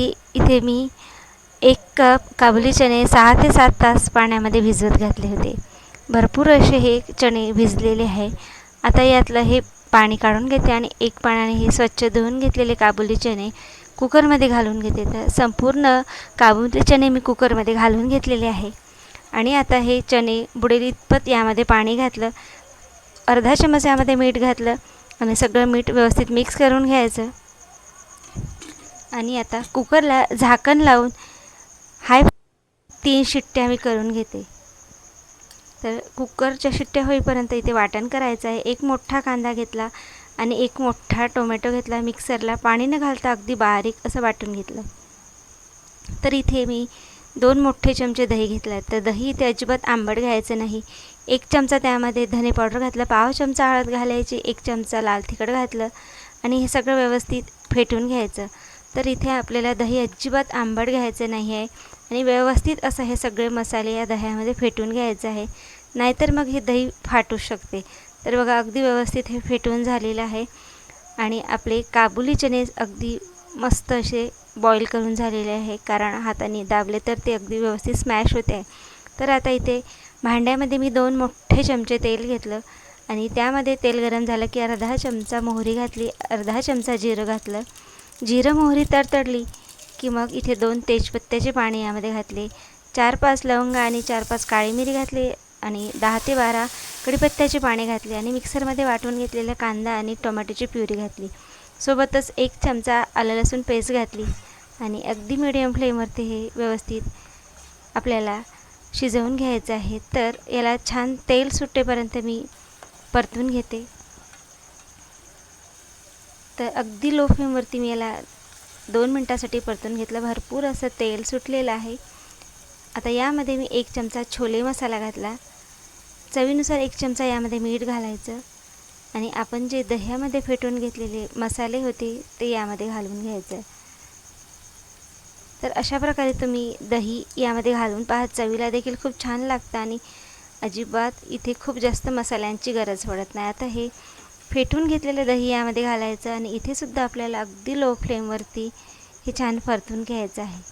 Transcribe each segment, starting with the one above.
की इथे मी एक कप काबुली चणे सहा ते सात तास पाण्यामध्ये भिजवत घातले होते. भरपूर असे हे चणे भिजलेले आहे. आता यातलं हे पाणी काढून घेते आणि एक पाण्याने हे स्वच्छ धुवून घेतलेले काबुली चणे कुकरमध्ये घालून घेते. तर संपूर्ण काबुली चणे मी कुकरमध्ये घालून घेतलेले आहे. आणि आता हे चणे बुडेल इतपत यामध्ये पाणी घातलं अर्धा चमच यामध्ये मीठ घातलं आणि सगळं मीठ व्यवस्थित मिक्स करून घ्यायचं. आणि आता कुकरला झाकण लावून हाय तीन शिट्ट्या मी करून घेते. तर कुकरच्या शिट्ट्या होईपर्यंत इथे वाटण करायचं आहे. एक मोठा कांदा घेतला आणि एक मोठा टोमॅटो घेतला. मिक्सरला पाणी न घालता अगदी बारीक असं वाटून घेतलं. तर इथे मी दोन मोठे चमचे दही घेतलं तर दही इथे अजिबात आंबट घ्यायचं नाही. एक चमचा त्यामध्ये धने पावडर घातलं. पाव चमचा हळद घालायची. एक चमचा लाल तिखट घातलं. आणि हे सगळं व्यवस्थित फेटून घ्यायचं. तर इथे आपल्याला दही अजिबात आंबट घ्यायचं नाही आहे. आणि व्यवस्थित असं हे सगळे मसाले या दह्यामध्ये फेटून घ्यायचं आहे. नाहीतर मग हे दही फाटू शकते. तर बघा अगदी व्यवस्थित हे फेटून झालेलं आहे. आणि आपले काबुली चणे अगदी मस्त असे बॉईल करून झालेले आहे. कारण हाताने दाबले तर ते अगदी व्यवस्थित स्मॅश होते. आहे तर आता इथे भांड्यामध्ये मी दोन मोठे चमचे तेल घेतलं. आणि त्यामध्ये तेल गरम झालं की अर्धा चमचा मोहरी घातली अर्धा चमचा जिरं घातलं. जिरं मोहरी तडतडली की मग इथे दोन तेजपत्त्याचे पाणी यामध्ये घातले. चार पाच लवंग आणि चार पाच काळी मिरी घातली आणि दहा ते बारा कढीपत्त्याचे पाणी घातले आणि मिक्सरमध्ये वाटून घेतलेला कांदा आणि टोमॅटोची प्युरी घातली. सोबतच एक चमचा आलं लसूण पेस्ट घातली आणि अगदी मिडियम फ्लेमवरती हे व्यवस्थित आपल्याला शिजवून घ्यायचं आहे. तर याला छान तेल सुटेपर्यंत मी परतून घेते. तर अगदी लो फ्लेमवरती मी याला दोन मिनटासाठी परतून घेतलं. भरपूर असं तेल सुटलेलं आहे. आता यामध्ये मी एक चमचा छोले मसाला घातला. चवीनुसार एक चमचा यामध्ये मीठ घालायचं. आणि आपण जे दह्यामध्ये फेटून घेतलेले मसाले होते ते यामध्ये घालून घ्यायचं. तर अशा प्रकारे तुम्ही दही यामध्ये घालून पहा. चवीला देखील खूप छान लागतं आणि अजिबात इथे खूप जास्त मसाल्यांची गरज पडत नाही. आता हे फेटून घेतलेलं दही यामध्ये घालायचं आणि इथेसुद्धा आपल्याला अगदी लो फ्लेमवरती हे छान परतून घ्यायचं आहे.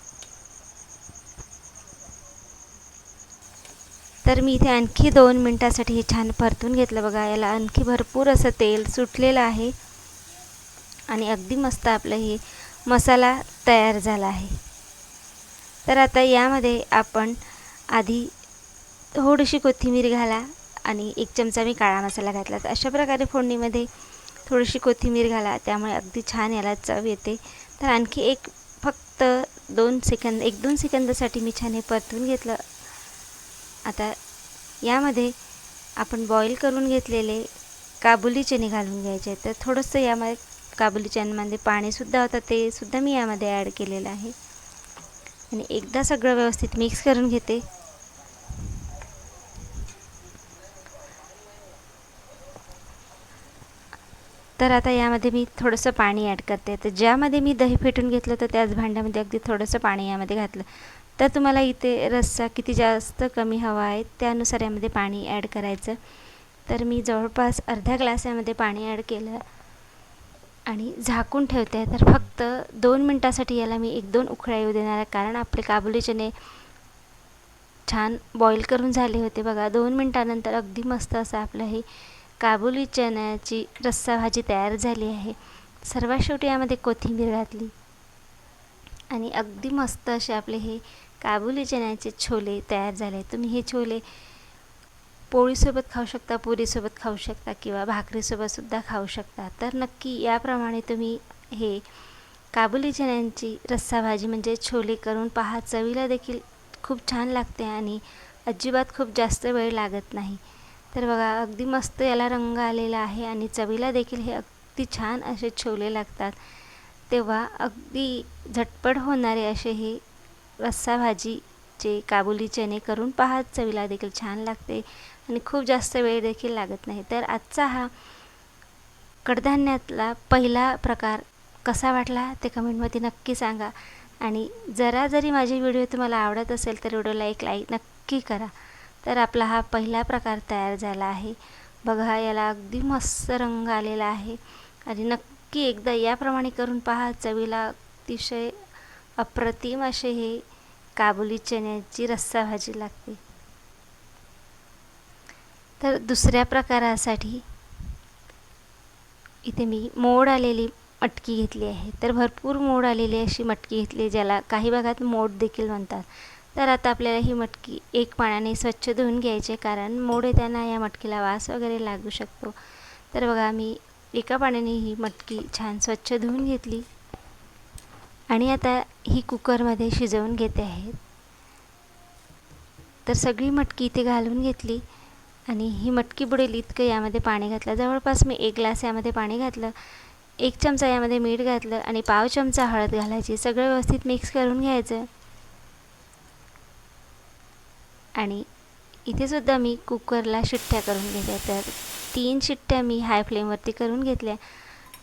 तर मी इथे आणखी दोन मिनटासाठी हे छान परतून घेतलं बघा. याला आणखी भरपूर असं तेल सुटलेलं आहे आणि अगदी मस्त आपलं हे मसाला तयार झाला आहे. तर आता यामध्ये आपण आधी थोडीशी कोथिंबीर घाला. आणि एक चमचा मी काळा मसाला घातला तर अशा प्रकारे फोडणीमध्ये थोडीशी कोथिंबीर घाला त्यामुळे अगदी छान याला चव येते. तर आणखी एक फक्त दोन सेकंद एक दोन सेकंदासाठी मी छान हे परतून घेतलं. आता यामध्ये आपण बॉईल करून घेतलेले काबुली चणे घालून घ्यायचे तर थोडंसं यामध्ये काबुली चण्यामध्ये पाणीसुद्धा होतं ते सुद्धा मी यामध्ये ॲड केलेलं आहे. आणि एकदा सगळं व्यवस्थित मिक्स करून घेते. तर आता यामध्ये मी थोडंसं पाणी ॲड करते. तर ज्यामध्ये मी दही फेटून घेतलं तर त्याच भांड्यामध्ये अगदी थोडंसं पाणी यामध्ये घातलं. तर तुम्हाला इथे रस्सा किती जास्त कमी हवा आहे त्यानुसार यामध्ये पाणी ॲड करायचं. तर मी जवळपास अर्ध्या ग्लास यामध्ये पाणी ॲड केलं आणि झाकून ठेवते. तर फक्त दोन मिनटासाठी याला मी एक दोन उकळ्या येऊ देणार आहे कारण आपले काबुली चणे छान बॉईल करून झाले होते बघा. दोन मिनटानंतर अगदी मस्त असं आपलं हे काबुली चण्याची रस्सा भाजी तयार झाली आहे. सर्वात शेवटी यामध्ये कोथिंबीर घातली. आणि अगदी मस्त असे आपले हे काबुली चण्याचे छोले तयार झाले. तुम्ही हे छोले पोळीसोबत खाऊ शकता पुरीसोबत खाऊ शकता किंवा भाकरीसोबतसुद्धा खाऊ शकता. तर नक्की याप्रमाणे तुम्ही हे काबुली चण्यांची रस्सा भाजी म्हणजे छोले करून पहा. चवीला देखील खूप छान लागते आणि अजिबात खूप जास्त वेळ लागत नाही. तर बघा अगदी मस्त याला रंग आलेला आहे आणि चवीला देखील हे अगदी छान असे छोले लागतात. तेव्हा अगदी झटपट होणारे असे हे रस्सा भाजीचे काबुली चणे करून पहा चवीला देखील छान लागते आणि खूप जास्त वेळ देखील लागत नाही. तर आजचा हा कडधान्यातला पहिला प्रकार कसा वाटला ते कमेंटमध्ये नक्की सांगा. आणि जरा जरी माझे व्हिडिओ तुम्हाला आवडत असेल तर व्हिडिओला एक लाईक नक्की करा. तर आपला हा पहिला प्रकार तयार झाला आहे. बघा याला अगदी मस्त रंग आलेला आहे. आणि नक्की एकदा याप्रमाणे करून पहा चवीला अतिशय अप्रतिम असे हे काबुली चण्याची रस्सा भाजी लागते. तर दुसऱ्या प्रकारासाठी इथे मी मोड आलेली मटकी घेतली आहे. तर भरपूर मोड आलेली अशी मटकी घेतली ज्याला काही भागात मोड देखील म्हणतात. तर आता आपल्याला ही मटकी एक पाण्याने स्वच्छ धुवून घ्यायचे कारण मोड येताना या मटकीला वास वगैरे लागू शकतो. तर बघा मी एका पाण्याने ही मटकी छान स्वच्छ धुवून घेतली. आणि आता ही कुकरमध्ये शिजवून घेते आहे. तर सगळी मटकी इथे घालून घेतली. आणि ही मटकी बुडेल इतकं यामध्ये पाणी घातलं. जवळपास मी एक ग्लास यामध्ये पाणी घातलं एक चमचा यामध्ये मीठ घातलं आणि पाव चमचा हळद घालायची. सगळं व्यवस्थित मिक्स करून घ्यायचं. आणि इथेसुद्धा मी कुकरला शिट्ट्या करून घेतल्या तर तीन शिट्ट्या मी हाय फ्लेमवरती करून घेतल्या.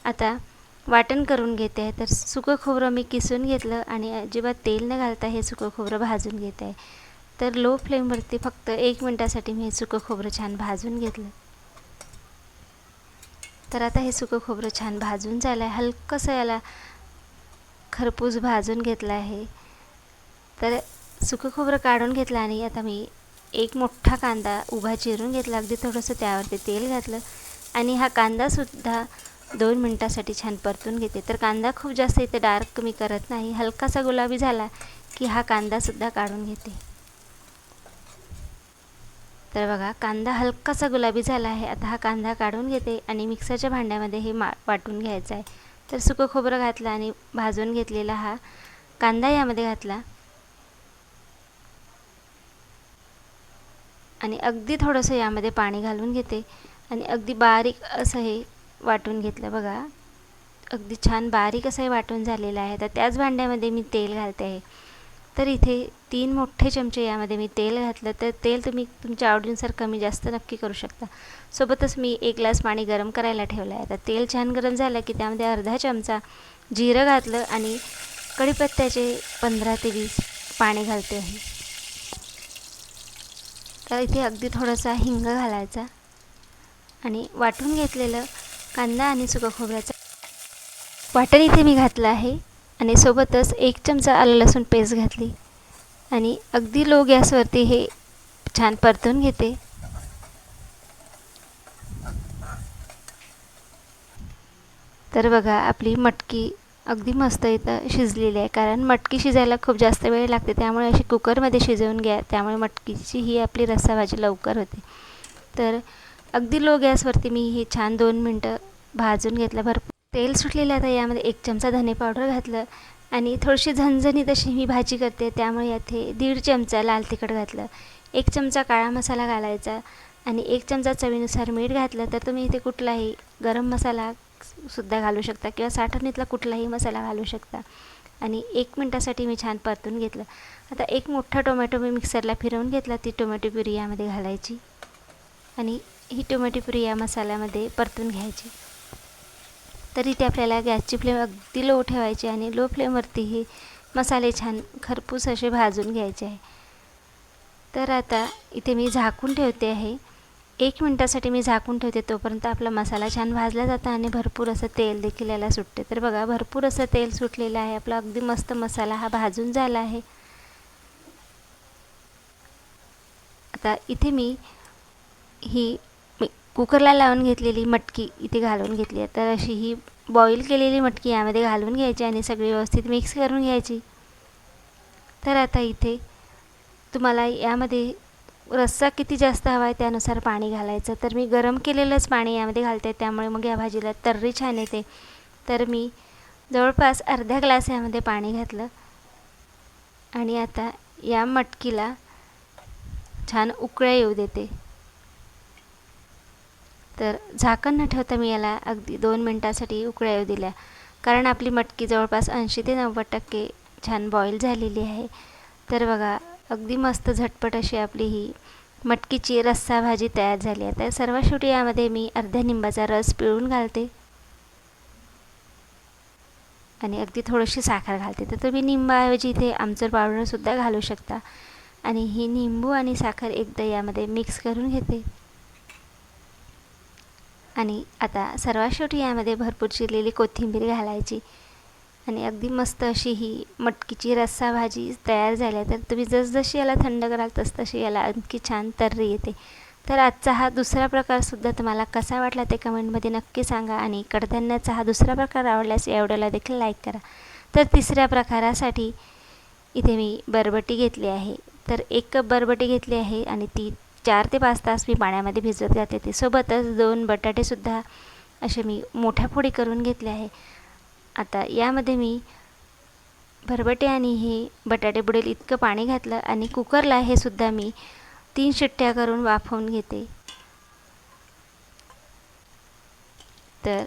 आता वाटण करून घेते. आहे तर सुकं खोबरं मी किसून घेतलं आणि अजिबात तेल न घालता हे सुकं खोबरं भाजून घेत. आहे तर लो फ्लेमवरती फक्त एक मिनटासाठी मी हे सुकं खोबरं छान भाजून घेतलं. तर आता हे सुकं खोबरं छान भाजून झालं आहे हलकंसं याला खरपूस भाजून घेतलं आहे. तर सुकं खोबरं काढून घेतलं आणि आता मी एक मोठा कांदा उभा चिरून घेतला. अगदी थोडंसं त्यावरती तेल घातलं आणि हा कांदासुद्धा दोन मिनटासाठी छान परतून घेते. तर कांदा खूप जास्त इथे डार्क मी करत नाही. हलकासा गुलाबी झाला की हा कांदासुद्धा काढून घेते. तर बघा कांदा हलकासा गुलाबी झाला आहे. आता हा कांदा काढून घेते आणि मिक्सरच्या भांड्यामध्ये हे मा वाटून घ्यायचं आहे. तर सुकं खोबरं घातलं आणि भाजून घेतलेला हा कांदा यामध्ये घातला. आणि अगदी थोडंसं यामध्ये पाणी घालून घेते. आणि अगदी बारीक असं हे वाटून घेतलं बघा. अगदी छान बारीक असं हे वाटून झालेलं आहे. तर त्याच भांड्यामध्ये मी तेल घालते. आहे तर इथे तीन मोठे चमचे यामध्ये मी तेल घातलं. तर तेल तुम्ही तुमच्या आवडीनुसार कमी जास्त नक्की करू शकता. सोबतच मी एक ग्लास पाणी गरम करायला ठेवलं आहे. तर तेल छान गरम झालं की त्यामध्ये अर्धा चमचा जिरं घातलं आणि कढीपत्त्याचे पंधरा ते वीस पाणी घालते. आहे तर इथे अगदी थोडासा हिंग घालायचा आणि वाटून घेतलेलं कांदा आणि सुका खोबऱ्याचा वाटण इथे मी घातलं आहे आणि सोबतच एक चमचा आलं लसूण पेस्ट घातली. आणि अगदी लो गॅसवरती हे छान परतून घेते. तर बघा आपली मटकी अगदी मस्त इथं शिजलेली आहे. कारण मटकी शिजायला खूप जास्त वेळ लागते. त्यामुळे अशी कुकरमध्ये शिजवून घ्या. त्यामुळे मटकीची ही आपली रस्सा भाजी लवकर होते. तर अगदी लो गॅसवरती मी हे छान दोन मिनटं भाजून घेतलं. भरपूर तेल सुटलेलं आता यामध्ये एक चमचा धने पावडर घातलं. आणि थोडीशी झणझणीत अशी मी भाजी करते. त्यामुळे याथे दीड चमचा लाल तिखट घातलं. एक चमचा काळा मसाला घालायचा. आणि एक चमचा चवीनुसार मीठ घातलं. तर तुम्ही इथे कुठलाही गरम मसाला सुद्धा घालू शकता किंवा साठवणीतला कुठलाही मसाला घालू शकता. आणि एक मिनटासाठी मी छान परतून घेतलं. आता एक मोठा टोमॅटो मी मिक्सरला फिरवून घेतला. ती टोमॅटो प्युरी यामध्ये घालायची. आणि ही टोमॅटो प्युरी या मसाल्यामध्ये परतून घ्यायची. तर इथे आपल्याला गॅसची फ्लेम अगदी लो ठेवायची आणि लो फ्लेमवरती हे मसाले छान खरपूस असे भाजून घ्यायचे आहे. तर आता इथे मी झाकून ठेवते आहे. एक मिनटासाठी मी झाकून ठेवते तोपर्यंत आपला मसाला छान भाजला जाता आणि भरपूर असं तेल देखील याला सुटते. तर बघा भरपूर असं तेल सुटलेलं आहे. आपला अगदी मस्त मसाला हा भाजून झाला आहे. आता इथे मी ही कुकरला लावून घेतलेली मटकी इथे घालून घेतली आहे. तर अशी ही बॉईल केलेली मटकी यामध्ये घालून घ्यायची आणि सगळी व्यवस्थित मिक्स करून घ्यायची. तर आता इथे तुम्हाला यामध्ये रस्सा किती जास्त हवा आहे त्यानुसार पाणी घालायचं. तर मी गरम केलेलंच पाणी यामध्ये घालते. त्यामुळे मग या भाजीला तर्री छान येते. तर मी जवळपास अर्ध्या ग्लास यामध्ये पाणी घातलं. आणि आता या मटकीला छान उकळ्या येऊ देते. तर झाकण न ठेवता मी याला अगदी दोन मिनटासाठी उकळ्या येऊ दिल्या. कारण आपली मटकी जवळपास ऐंशी ते नव्वद टक्के छान बॉईल झालेली आहे. तर बघा अगदी मस्त झटपट अशी आपली ही मटकीची रस्सा भाजी तयार झाली आहे. तर सर्वात शेवटी यामध्ये मी अर्ध्या निंबाचा रस पिळून घालते. आणि अगदी थोडीशी साखर घालते. तर तुम्ही निंबाऐवजी इथे आमचूर पावडरसुद्धा घालू शकता. आणि ही निंबू आणि साखर एकदा यामध्ये मिक्स करून घेते. आणि आता सर्वात शेवटी यामध्ये भरपूर चिरलेली कोथिंबीर घालायची. आणि अगदी मस्त अशी ही मटकीची रस्सा भाजी तयार झाली आहे. तर तुम्ही जसजशी याला थंड कराल तसतशी याला आणखी छान तर्री येते. तर आजचा हा दुसरा प्रकारसुद्धा तुम्हाला कसा वाटला ते कमेंटमध्ये नक्की सांगा आणि कडधान्याचा हा दुसरा प्रकार आवडल्यास या व्हिडिओला देखील लाईक करा. तर तिसऱ्या प्रकारासाठी इथे मी बरबटी घेतली आहे. तर एक कप बरबटी घेतली आहे आणि ती चार ते पाच तास मी पाण्यामध्ये भिजत घातली होती. सोबतच दोन बटाटेसुद्धा असे मी मोठ्या फोडी करून घेतले आहे. आता यामध्ये मी भरबटे आणि हे बटाटे बुडेल इतकं पाणी घातलं आणि कुकरला हे सुद्धा मी तीन शिट्ट्या करून वाफवून घेते. तर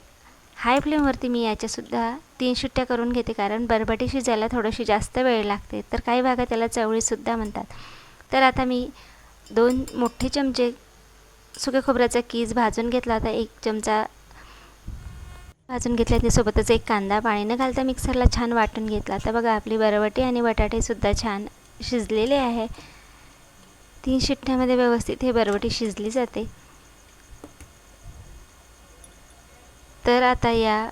हाय फ्लेमवरती मी याच्यासुद्धा तीन शिट्ट्या करून घेते कारण बरबटी शिजायला थोडीशी जास्त वेळ लागते. तर काही भागात त्याला चवळीसुद्धा म्हणतात. तर आता मी दोन मोठे चमचे सुक्या खोबऱ्याचा कीज भाजून घेतला. होता एक चमचा भाजून घेतल्या त्यासोबतच एक कांदा पाणी न घालता मिक्सरला छान वाटून घेतला. तर बघा आपली बरवटी आणि बटाटेसुद्धा छान शिजलेले आहे. तीन शिट्ट्यामध्ये व्यवस्थित हे बरवटी शिजली जाते. तर आता या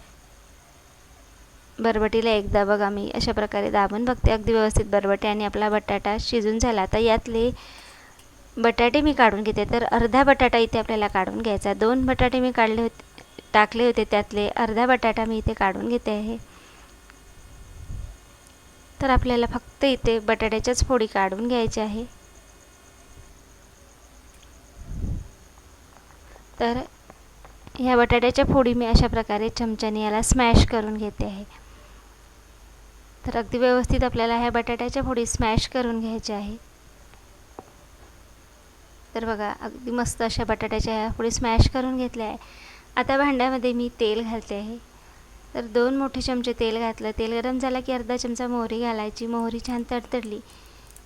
बरबटीला एकदा बघा मी अशा प्रकारे दाबून बघते. अगदी व्यवस्थित बरबटे आणि आपला बटाटा शिजून झाला. आता यातले बटाटे मी काढून घेते. तर अर्धा बटाटा इथे आपल्याला काढून घ्यायचा दोन बटाटे मी काढले होते. टाकले होते त्यातले अर्धा बटाटा मी इथे काढून घेते आहे. तर आपल्याला फक्त इथे बटाट्याच्याच फोडी काढून घ्यायच्या आहे. तर ह्या बटाट्याच्या फोडी मी अशा प्रकारे चमच्याने याला स्मॅश करून घेते आहे. तर अगदी व्यवस्थित आपल्याला ह्या बटाट्याच्या फोडी स्मॅश करून घ्यायच्या आहे. तर बघा अगदी मस्त अशा बटाट्याच्या ह्या फोडी स्मॅश करून घेतल्या आहे. आता भांड्यामध्ये मी तेल घालते आहे. तर दोन मोठे चमचे तेल घातलं. तेल गरम झालं की अर्धा चमचा मोहरी घालायची. मोहरी छान तडतडली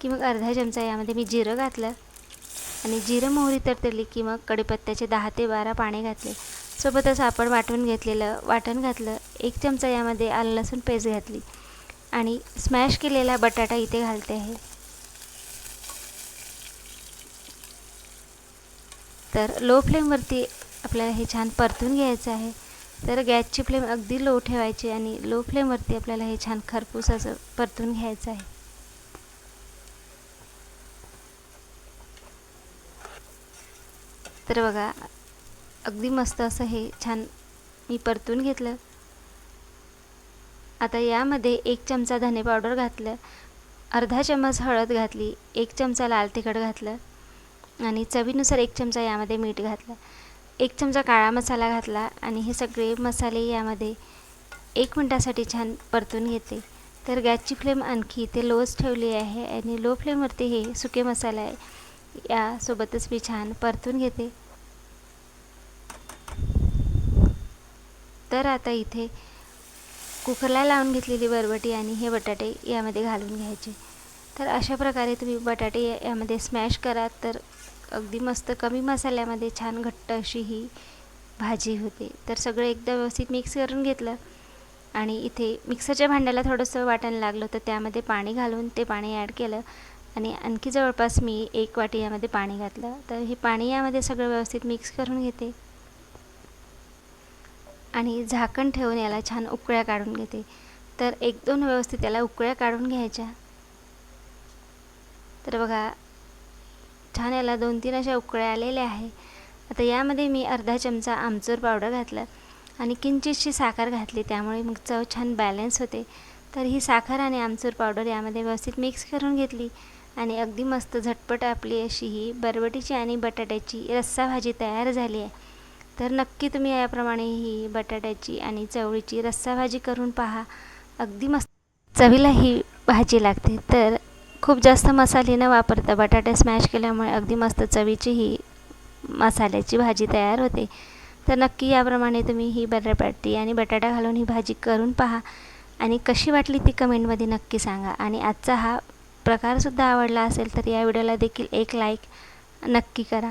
की मग अर्धा चमचा यामध्ये मी जिरं घातलं आणि जिरं मोहरी तडतडली की मग कढीपत्त्याचे दहा ते बारा पाणी घातले. सोबतच आपण वाटून घेतलेलं वाटण घातलं. एक चमचा यामध्ये आलं लसूण पेस्ट घातली आणि स्मॅश केलेला बटाटा इथे घालते आहे. तर लो फ्लेमवरती आपल्याला हे छान परतून घ्यायचं आहे. तर गॅसची फ्लेम अगदी लो ठेवायची आणि लो फ्लेमवरती आपल्याला हे छान खरपूस असं परतून घ्यायचं आहे. तर बघा अगदी मस्त असं हे छान मी परतून घेतलं. आता यामध्ये एक चमचा धने पावडर घातलं अर्धा चम्मच हळद घातली एक चमचा लाल तिखट घातलं आणि चवीनुसार एक चमचा यामध्ये मीठ घातलं. एक चमचा काळा मसाला घातला आणि हे सगळे मसाले यामध्ये एक मिनटासाठी छान परतून घेते. तर गॅसची फ्लेम आणखी इथे लोच ठेवली आहे आणि लो फ्लेमवरती हे सुके मसाले आहे. यासोबतच मी छान परतून घेते. तर आता इथे कुकरला लावून घेतलेली बरबटी आणि हे बटाटे यामध्ये घालून घ्यायचे. तर अशा प्रकारे तुम्ही बटाटे यामध्ये स्मॅश करा. तर अगदी मस्त कमी मसाल्यामध्ये छान घट्ट अशी ही भाजी होते. तर सगळं एकदा व्यवस्थित मिक्स करून घेतलं आणि इथे मिक्सरच्या भांड्याला थोडंसं वाटण लागलं तर त्यामध्ये पाणी घालून ते पाणी ॲड केलं आणि आणखी जवळपास मी एक वाटी यामध्ये पाणी घातलं. तर हे पाणी यामध्ये सगळं व्यवस्थित मिक्स करून घेते. आणि झाकण ठेवून याला छान उकळ्या काढून घेते. तर एक दोन व्यवस्थित याला उकळ्या काढून घ्यायच्या. तर बघा छान याला दोन तीन अशा उकळ्या आलेल्या आहे आता यामध्ये मी अर्धा चमचा आमचूर पावडर घातलं आणि किंचितशी साखर घातली. त्यामुळे मग चव छान बॅलन्स होते. तर ही साखर आणि आमचूर पावडर यामध्ये व्यवस्थित मिक्स करून घेतली आणि अगदी मस्त झटपट आपली अशी ही बरबटीची आणि बटाट्याची रस्सा भाजी तयार झाली आहे. तर नक्की तुम्ही याप्रमाणे ही बटाट्याची आणि चवळीची रस्सा भाजी करून पहा. अगदी मस्त चवीला ही भाजी लागते. तर खूप जास्त मसाले न वापरता बटाटे स्मॅश केल्यामुळे अगदी मस्त चवीची ही मसाल्याची भाजी तयार होते. तर नक्की याप्रमाणे तुम्ही ही बटाटी आणि बटाटा घालून ही भाजी करून पहा. आणि कशी वाटली ती कमेंटमध्ये नक्की सांगा. आणि आजचा हा प्रकारसुद्धा आवडला असेल तर या व्हिडिओला देखील एक लाईक नक्की करा.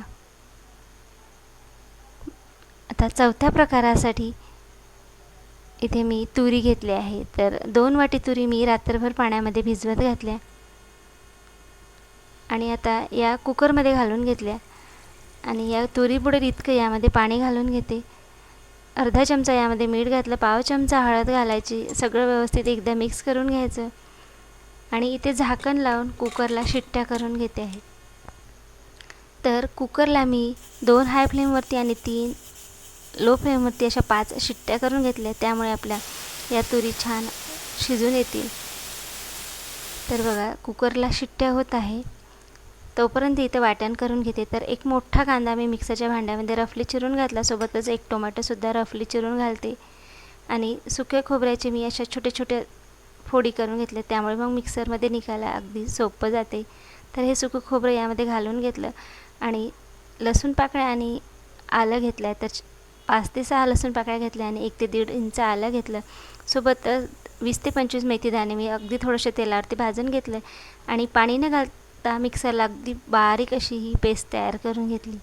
आता चौथ्या प्रकारासाठी इथे मी तुरी घेतली आहे. तर दोन वाटी तुरी मी रात्रभर पाण्यामध्ये भिजवत घातल्या. आणि आता या कुकरमध्ये घालून घेतल्या. आणि या तुरी बुडेल इतकं यामध्ये पाणी घालून घेते. अर्धा चमचा यामध्ये मीठ घातलं पाव चमचा हळद घालायची सगळं व्यवस्थित एकदा मिक्स करून घ्यायचं. आणि इथे झाकण लावून कुकरला शिट्ट्या करून घेते आहे. तर कुकरला मी दोन हाय फ्लेमवरती आणि तीन लो फ्लेमवरती अशा पाच शिट्ट्या करून घेतल्या. त्यामुळे आपल्या या तुरी छान शिजून येतील. तर बघा कुकरला शिट्ट्या होत आहे. तोपर्यंत इथं वाटण करून घेते. तर एक मोठा कांदा मी मिक्सरच्या भांड्यामध्ये रफली चिरून घातला. सोबतच एक टोमॅटोसुद्धा रफली चिरून घालते. आणि सुक्या खोबऱ्याचे मी अशा छोट्या छोट्या फोडी करून घेतल्या. त्यामुळे मग मिक्सरमध्ये निघायला अगदी सोपं जाते. तर हे सुकं खोबरं यामध्ये घालून घेतलं. आणि लसूण पाकळ्या आणि आलं घेतलं आहे तर पाच ते सहा लसूण पाकळ्या घेतल्या आणि एक ते दीड इंच आलं घेतलं. सोबत वीस ते पंचवीस मेथी दाणे मी अगदी थोडंसं तेलावरती भाजून घेतलं. आणि पाणी न शकता मिक्सरला अगदी बारीक अशी ही पेस्ट तयार करून घेतली.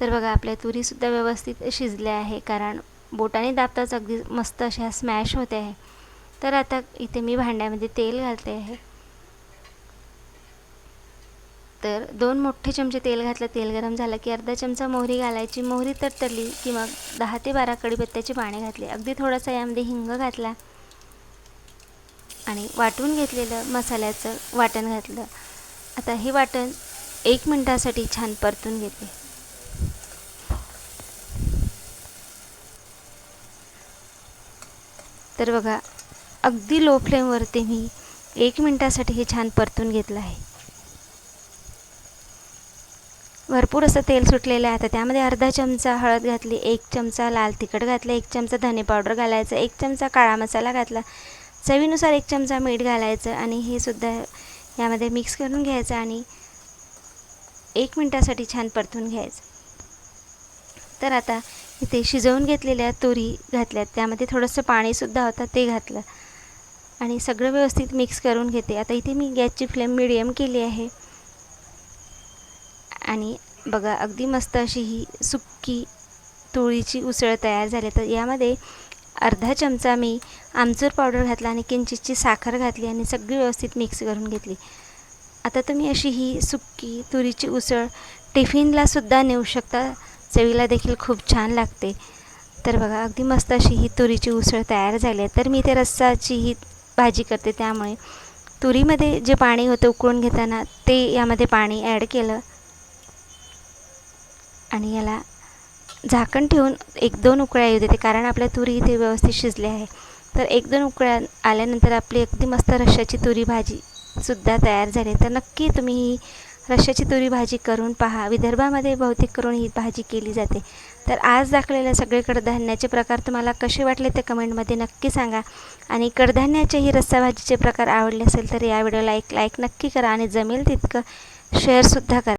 तर बघा आपल्या तुरीसुद्धा व्यवस्थित शिजल्या आहे कारण बोटाने दाबताच अगदी मस्त अशा स्मॅश होते आहे तर आता इथे मी भांड्यामध्ये तेल घालते आहे. तर दोन मोठे चमचे तेल घातलं. तेल गरम झालं की अर्धा चमचा मोहरी घालायची. मोहरी तडतडली की मग दहा ते बारा कडीपत्त्याची पाणी घातली. अगदी थोडासा यामध्ये हिंग घातला. आणि वाटून घेतलेलं मसाल्याचं वाटण घातलं. आता हे वाटण एक मिनटासाठी छान परतून घेते. तर बघा अगदी लो फ्लेमवरती मी एक मिनटासाठी हे छान परतून घेतलं आहे. भरपूर असं तेल सुटलेलं आहे. आता त्यामध्ये अर्धा चमचा हळद घातली एक चमचा लाल तिखट घातलं एक चमचा धने पावडर घालायचं एक चमचा काळा मसाला घातला. चवीनुसार एक चमचा मीठ घालायचं आणि हे सुद्धा यामध्ये मिक्स करून घ्यायचं आणि एक मिनटासाठी छान परतून घ्यायचं. तर आता इथे शिजवून घेतलेल्या तुरी घातल्यात. त्यामध्ये थोडंसं पाणीसुद्धा होतं ते घातलं. आणि सगळं व्यवस्थित मिक्स करून घेते. आता इथे मी गॅसची फ्लेम मिडियम केली आहे. आणि बघा अगदी मस्त अशी ही सुक्की तुळीची उसळ तयार झाली. तर यामध्ये अर्धा चमचा मी आमचूर पावडर घातला आणि किंचितची साखर घातली आणि सगळी व्यवस्थित मिक्स करून घेतली. आता तुम्ही अशी ही सुक्की तुरीची उसळ टिफिनलासुद्धा नेऊ शकता. चवीला देखील खूप छान लागते. तर बघा अगदी मस्त अशी ही तुरीची उसळ तयार झाली आहे. तर मी ते रस्साची ही भाजी करते. त्यामुळे तुरीमध्ये जे पाणी होतं उकळून घेताना ते यामध्ये पाणी ॲड केलं. आणि याला झाकण ठेवून एक दोन उकळ्या येऊ देते कारण आपल्या तुरी इथे व्यवस्थित शिजली आहे. तर एक दोन उकळ्या आल्यानंतर आपली अगदी मस्त रश्श्याची तुरी भाजीसुद्धा तयार झाली तर नक्की तुम्ही ही रश्श्याची तुरी भाजी करून पहा. विदर्भामध्ये बहुतेक करून ही भाजी केली जाते. तर आज दाखवलेल्या सगळे कडधान्याचे प्रकार तुम्हाला कसे वाटले ते कमेंटमध्ये नक्की सांगा. आणि कडधान्याचे रस्सा भाजीचे प्रकार आवडले असेल तर या व्हिडिओला एक लाईक नक्की करा आणि जमेल तितकं शेअरसुद्धा करा.